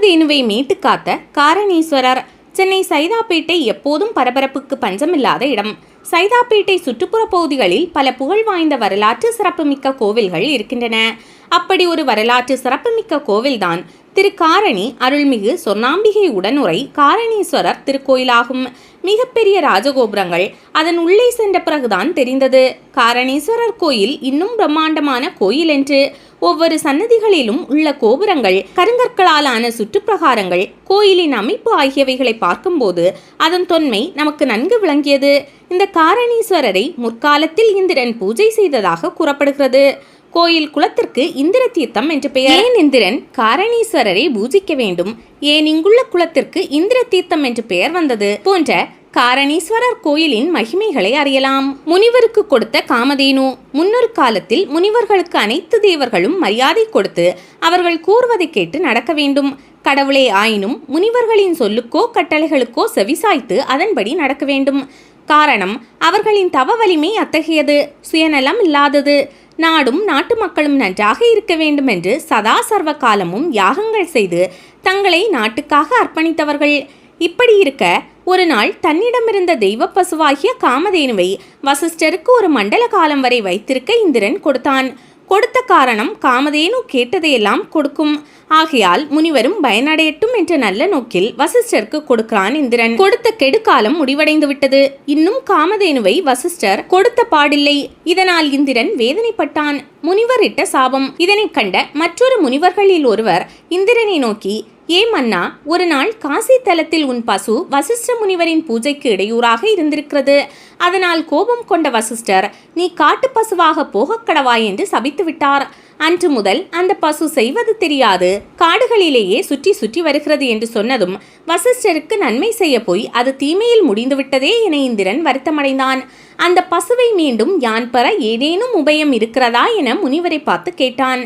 காமதேனுவை மீட்டு காத்த காரணீஸ்வரர். சென்னை சைதாப்பேட்டை எப்போதும் பரபரப்புக்கு பஞ்சமில்லாத இடம். சைதாப்பேட்டை சுற்றுப்புற பகுதிகளில் பல புகழ் வாய்ந்த வரலாற்று சிறப்புமிக்க கோவில்கள் இருக்கின்றன. அப்படி ஒரு வரலாற்று சிறப்புமிக்க கோவில்தான் திரு காரணி அருள்மிகு சொர்ணாம்பிகை உடனுரை காரணீஸ்வரர் திருக்கோயிலாகும். மிகப்பெரிய ராஜகோபுரங்கள் அதன் உள்ளே சென்ற பிறகுதான் தெரிந்தது. காரணீஸ்வரர் கோயில் இன்னும் பிரம்மாண்டமான கோயில் என்று ஒவ்வொரு சன்னதிகளிலும் உள்ள கோபுரங்கள் கருங்கற்களாலான சுற்றுப்பிரகாரங்கள் கோயிலின் அமைப்பு ஆகியவைகளை பார்க்கும்போது அதன் தொன்மை நமக்கு நன்கு விளங்கியது. இந்த காரணீஸ்வரரை முற்காலத்தில் இந்திரன் பூஜை செய்ததாக கூறப்படுகிறது. கோயில் குளத்திற்கு இந்திர தீர்த்தம் என்று பெயர். ஏன் இந்திரன் காரணீஸ்வரரை பூஜிக்க வேண்டும்? ஏன் இங்குள்ள குளத்திற்கு இந்திர தீர்த்தம் என்று பெயர் வந்தது? போன்ற காரணீஸ்வரர் கோயிலின் மகிமைகளை அறியலாம். முனிவருக்கு கொடுத்த காமதேனு. முன்னொரு காலத்தில் முனிவர்களுக்கு அனைத்து தேவர்களும் மரியாதை கொடுத்து அவர்கள் கூறுவதை கேட்டு நடக்க வேண்டும். கடவுளே ஆயினும் முனிவர்களின் சொல்லுக்கோ கட்டளைகளுக்கோ செவிசாய்த்து அதன்படி நடக்க வேண்டும். காரணம் அவர்களின் தவ வலிமை அத்தகையது. சுயநலம் இல்லாதது. நாடும் நாட்டு மக்களும் நன்றாக இருக்க வேண்டும் என்று சதா சர்வ காலமும் யாகங்கள் செய்து தங்களை நாட்டுக்காக அர்ப்பணித்தவர்கள். இப்படி இருக்க ஒரு நாள் தன்னிடமிருந்த தெய்வ பசுவாகிய காமதேனுவை வசிஷ்டருக்கு ஒரு மண்டல காலம் வரை வைத்திருக்க இந்திரன் கொடுத்தான். கொடுத்த காரணம் காமதேனு கேட்டதையெல்லாம் கொடுக்கும். ஆகையால் முனிவரும் பயனடையட்டும் என்ற நல்ல நோக்கில் வசிஷ்டருக்கு கொடுக்கிறான் இந்திரன். கொடுத்த கெடுக்காலம் முடிவடைந்து விட்டது இன்னும் காமதேனுவை வசிஷ்டர் கொடுத்த பாடில்லை. இதனால் இந்திரன் வேதனைப்பட்டான். முனிவர் இட்ட சாபம். இதனை கண்ட மற்றொரு முனிவர்களில் ஒருவர் இந்திரனை நோக்கி ஏ மன்னா ஒரு நாள் காசி தலத்தில் உன் பசு வசிஷ்ட முனிவரின் பூஜைக்கு இடையூறாக இருந்திருக்கிறது. அதனால் கோபம் கொண்ட வசிஷ்டர் நீ காட்டு பசுவாக போகக் கடவாய் என்று சபித்து விட்டார் அன்று முதல் அந்த பசு செய்வது தெரியாது. காடுகளிலேயே சுற்றி சுற்றி வருகிறது என்று சொன்னதும் வசிஷ்டருக்கு நன்மை செய்ய போய் அது தீமையில் முடிந்துவிட்டதே என இந்திரன் வருத்தமடைந்தான். அந்த பசுவை மீண்டும் யான் பெற ஏதேனும் உபயம் இருக்கிறதா என முனிவரை பார்த்து கேட்டான்.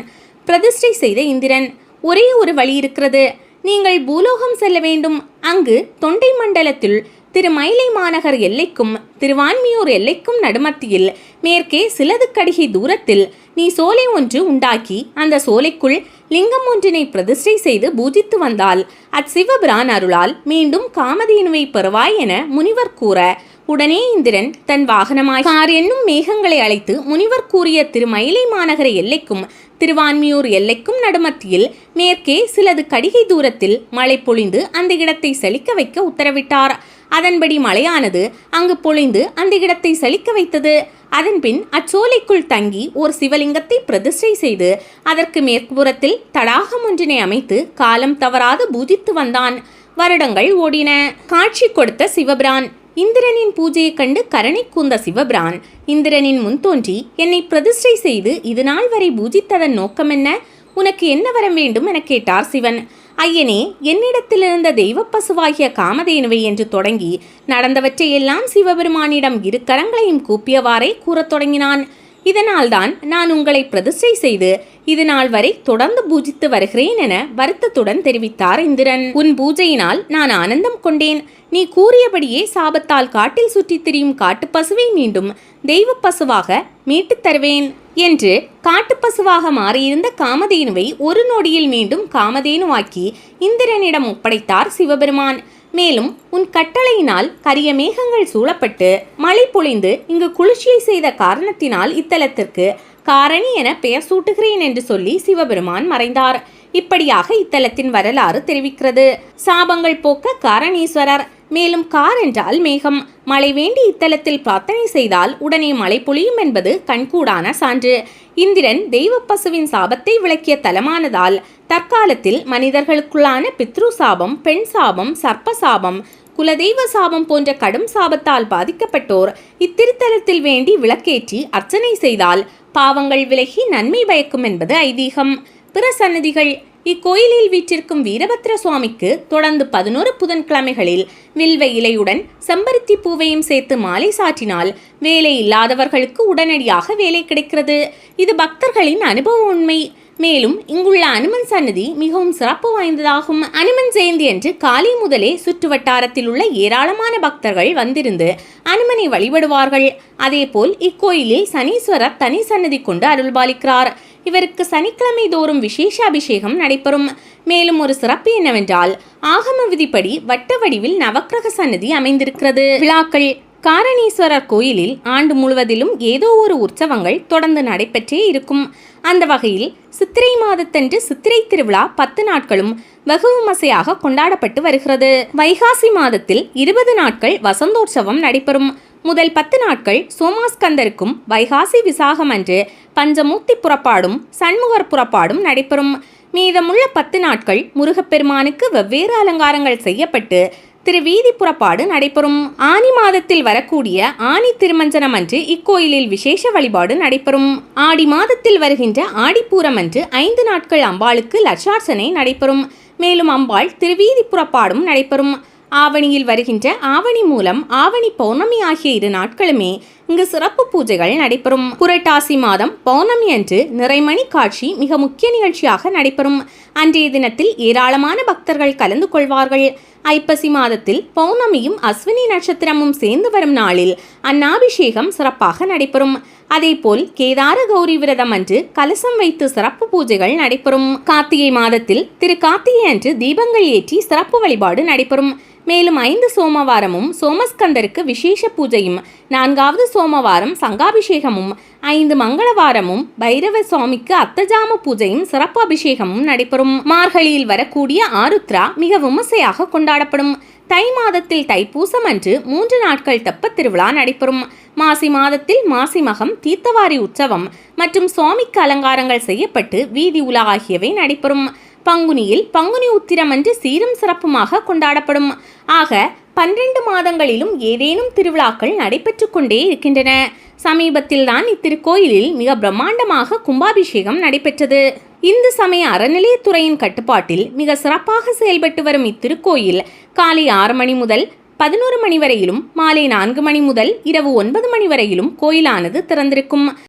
பிரதிஷ்டை செய்த இந்திரன் ஒரே ஒரு வழி இருக்கிறது. நீங்கள் பூலோகம் செல்ல வேண்டும். அங்கு தொண்டை மண்டலத்தில் திரு மயிலை மாநகர் எல்லைக்கும் திருவான்மியூர் எல்லைக்கும் நடுமத்தியில் மேற்கே சிலதுக்கடிகை தூரத்தில் நீ சோலை ஒன்று உண்டாக்கி அந்த சோலைக்குள் லிங்கம் ஒன்றினை பிரதிஷ்டை செய்து பூஜித்து வந்தால் அச்சிவபிரான் அருளால் மீண்டும் காமதேனுவை பெறுவாய் என முனிவர் கூற உடனே இந்திரன் தன் வாகனமாய் கார் என்னும் மேகங்களை அழைத்து முனிவர் கூறிய திருமயிலை மாநகர எல்லைக்கும் திருவான்மியூர் எல்லைக்கும் நடுமத்தியில் மேற்கே சிலது கடிகை தூரத்தில் மழை பொழிந்து அந்த இடத்தை செழிக்க வைக்க உத்தரவிட்டார். அதன்படி மழையானது அங்கு பொழிந்து அந்த இடத்தை செழிக்க வைத்தது. அதன்பின் அச்சோலைக்குள் தங்கி ஒரு சிவலிங்கத்தை பிரதிஷ்டை செய்து அதற்கு மேற்புறத்தில் தடாகம் ஒன்றினை அமைத்து காலம் தவறாது பூஜித்து வந்தான். வருடங்கள் ஓடின. காட்சி கொடுத்த சிவபிரான் இந்திரனின் பூஜையைக் கண்டு கரணி கூந்த சிவபிரான் இந்திரனின் முன் தோன்றி என்னை பிரதிஷ்டை செய்து இது நாள் வரை பூஜித்ததன் நோக்கம் என்ன? உனக்கு என்ன வரம் வேண்டும் என கேட்டார் சிவன். ஐயனே என்னிடத்திலிருந்த தெய்வ பசுவாகிய காமதேனுவை என்று தொடங்கி நடந்தவற்றையெல்லாம் சிவபெருமானிடம் இரு கரங்களையும் கூப்பியவாறே கூறத் தொடங்கினான். இதனால்தான் நான் உங்களை பிரதிஷ்டை செய்து இது நாள் வரை தொடர்ந்து பூஜித்து வருகிறேன் என வருத்தத்துடன் தெரிவித்தார் இந்திரன். உன் பூஜையினால் நான் ஆனந்தம் கொண்டேன். நீ கூறியபடியே சாபத்தால் காட்டில் சுற்றித் திரியும் காட்டுப் பசுவை மீண்டும் தெய்வ பசுவாக மீட்டுத் தருவேன் என்று காட்டுப்பசுவாக மாறியிருந்த காமதேனுவை ஒரு நொடியில் மீண்டும் காமதேனுவாக்கி இந்திரனிடம் ஒப்படைத்தார் சிவபெருமான். மேலும் உன் கட்டளையினால் கரிய மேகங்கள் சூழப்பட்டு மழை பொழிந்து இங்கு குளிர்ச்சியை செய்த காரணத்தினால் இத்தலத்திற்கு காரணி என பெயர் சூட்டுகிறேன் என்று சொல்லி சிவபெருமான் மறைந்தார். இப்படியாக இத்தலத்தின் வரலாறு தெரிவிக்கிறது. சாபங்கள் போக்க காரணீஸ்வரர். மேலும் கார் என்றால் மேகம். மழை வேண்டி இத்தலத்தில் பிரார்த்தனை செய்தால் உடனே மழை பொழியும் என்பது கண்கூடான சான்று. இந்திரன் தெய்வ பசுவின் சாபத்தை விளக்கிய தலமானதால் தற்காலத்தில் மனிதர்களுக்குள்ளான பித்ரு சாபம் பெண் சாபம் சர்ப்ப சாபம் குலதெய்வ சாபம் போன்ற கடும் சாபத்தால் பாதிக்கப்பட்டோர் இத்திருத்தலத்தில் வேண்டி விளக்கேற்றி அர்ச்சனை செய்தால் பாவங்கள் விலகி நன்மை பயக்கும் என்பது ஐதீகம். பிற சன்னதிகள் இக்கோயிலில் வீற்றிருக்கும் வீரபத்ர சுவாமிக்கு தொடர்ந்து பதினோரு புதன்கிழமைகளில் வில்வ இலையுடன் செம்பருத்தி பூவையும் சேர்த்து மாலை சாற்றினால் வேலை இல்லாதவர்களுக்கு உடனடியாக வேலை கிடைக்கிறது. இது பக்தர்களின் அனுபவ உண்மை. மேலும் இங்குள்ள அனுமன் சன்னதி மிகவும் சிறப்பு வாய்ந்ததாகும். அனுமன் ஜெயந்தி அன்று காலை முதலே சுற்று வட்டாரத்தில் உள்ள ஏராளமான பக்தர்கள் வந்திருந்து அனுமனை வழிபடுவார்கள். அதேபோல் இக்கோயிலில் சனீஸ்வரர் தனி சன்னதி கொண்டு அருள்பாலிக்கிறார். இவருக்கு சனிக்கிழமை தோறும் விசேஷ அபிஷேகம் நடைபெறும். மேலும் ஒரு சிறப்பு என்னவென்றால் ஆகம விதிப்படி வட்ட வடிவில் நவக்கிரக சன்னதி அமைந்திருக்கிறது. விழாக்கள் காரணீஸ்வரர் கோயிலில் ஆண்டு முழுவதிலும் ஏதோ ஒரு உற்சவங்கள் தொடர்ந்து நடைபெற்றே இருக்கும். அந்த வகையில் சித்திரை மாதத்தன்று சித்திரை திருவிழா பத்து நாட்களும் வெகு விமர்சையாக கொண்டாடப்பட்டு வருகிறது. வைகாசி மாதத்தில் இருபது நாட்கள் வசந்தோற்சவம் நடைபெறும். முதல் பத்து நாட்கள் சோமாஸ்கந்தருக்கும் வைகாசி விசாகம் அன்று பஞ்சமூர்த்தி புறப்பாடும் சண்முகர் புறப்பாடும் நடைபெறும். மீதமுள்ள பத்து நாட்கள் முருகப்பெருமானுக்கு வெவ்வேறு அலங்காரங்கள் செய்யப்பட்டு திருவீதி புறப்பாடு நடைபெறும். ஆனி மாதத்தில் வரக்கூடிய ஆனி திருமஞ்சனம் அன்று இக்கோயிலில் விசேஷ வழிபாடு நடைபெறும். ஆடி மாதத்தில் வருகின்ற ஆடிப்பூரம் அன்று ஐந்து நாட்கள் அம்பாளுக்கு லட்சார்ச்சனை நடைபெறும். மேலும் அம்பாள் திருவீதி புறப்பாடும் நடைபெறும். ஆவணியில் வருகின்ற ஆவணி மூலம் ஆவணி பௌர்ணமி ஆகிய இரு நாட்களுமே இங்கு சிறப்பு பூஜைகள் நடைபெறும். புரட்டாசி மாதம் பௌர்ணமி அன்று நிறைமணி காட்சி மிக முக்கிய நிகழ்ச்சியாக நடைபெறும். அன்றைய தினத்தில் ஏராளமான பக்தர்கள் கலந்து கொள்வார்கள். ஐப்பசி மாதத்தில் பௌர்ணமியும் அஸ்வினி நட்சத்திரமும் சேர்ந்து வரும் நாளில் அன்னாபிஷேகம் சிறப்பாக நடைபெறும். அதேபோல் கேதார கௌரி விரதம் அன்று கலசம் வைத்து சிறப்பு பூஜைகள் நடைபெறும். கார்த்திகை மாதத்தில் திரு கார்த்திகை அன்று தீபங்கள் ஏற்றி சிறப்பு வழிபாடு நடைபெறும். மேலும் ஐந்து சோமவாரமும் சோமஸ்கந்தருக்கு விசேஷ பூஜையும் நான்காவது சோமவாரம் சங்காபிஷேகமும் ஐந்து மங்களவாரமும் பைரவ சுவாமிக்கு அத்தஜாம பூஜையும் சிறப்பு அபிஷேகமும் நடைபெறும். மார்கழியில் வரக்கூடிய ஆருத்ரா மிக விமர்சையாக கொண்டாடப்படும். தை மாதத்தில் தைப்பூசம் அன்று மூன்று நாட்கள் தெப்பத் திருவிழா நடைபெறும். மாசி மாதத்தில் மாசி மகம் தீர்த்தவாரி உற்சவம் மற்றும் சுவாமிக்கு அலங்காரங்கள் செய்யப்பட்டு வீதி உலா ஆகியவை நடைபெறும். பங்குனியில் பங்குனி உத்திரம் அன்று சீரும் சிறப்புமாக கொண்டாடப்படும். ஆக பன்னிரண்டு மாதங்களிலும் ஏதேனும் திருவிழாக்கள் நடைபெற்று கொண்டே இருக்கின்றன. சமீபத்தில் தான் இத்திருக்கோயிலில் மிக பிரம்மாண்டமாக கும்பாபிஷேகம் நடைபெற்றது. இந்து சமய அறநிலையத்துறையின் கட்டுப்பாட்டில் மிக சிறப்பாக செயல்பட்டு வரும் இத்திருக்கோயில் காலை ஆறு மணி முதல் பதினோரு மணி வரையிலும் மாலை நான்கு மணி முதல் இரவு ஒன்பது மணி வரையிலும் கோயிலானது திறந்திருக்கும்.